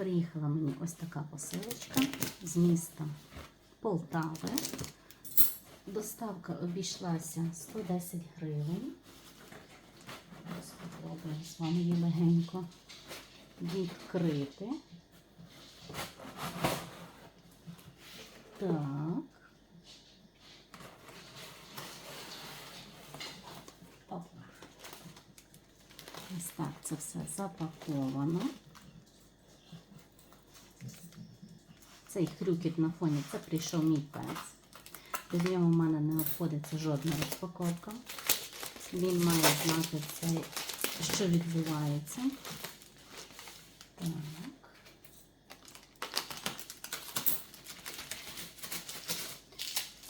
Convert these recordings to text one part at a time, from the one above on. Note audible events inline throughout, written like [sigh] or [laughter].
Приїхала мені ось така посилочка з міста Полтави. Доставка обійшлася 110 гривень. Спробуємо з вами її легенько відкрити. Так. Ось так це все запаковано. Цей хрюкіт на фоні це прийшов мій пес. Без нього в мене не обходиться жодна розпаковка. Він має знати це, що відбувається. Так.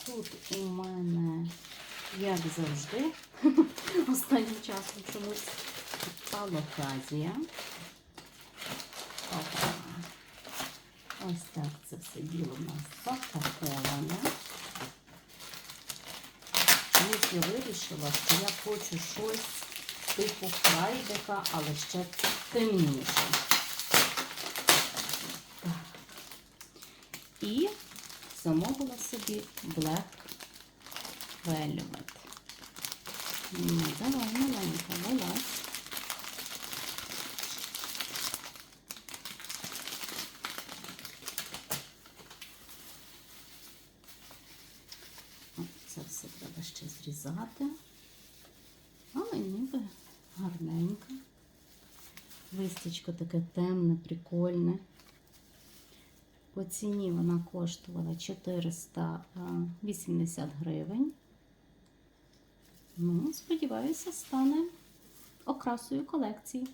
Тут у мене, як завжди, [laughs] останнім часом чомусь палоказія. Ось так все діло у нас запаковане. Чомусь я вирішила, що я хочу щось типу фрайдика, але ще темніше. Так. І замовила собі Black Velvet. Давай, маленька, вилазь. О, Це все треба ще зрізати. Але ніби гарненько. Листечко таке темне, прикольне. По ціні вона коштувала 480 гривень. Ну, сподіваюся, стане окрасою колекції.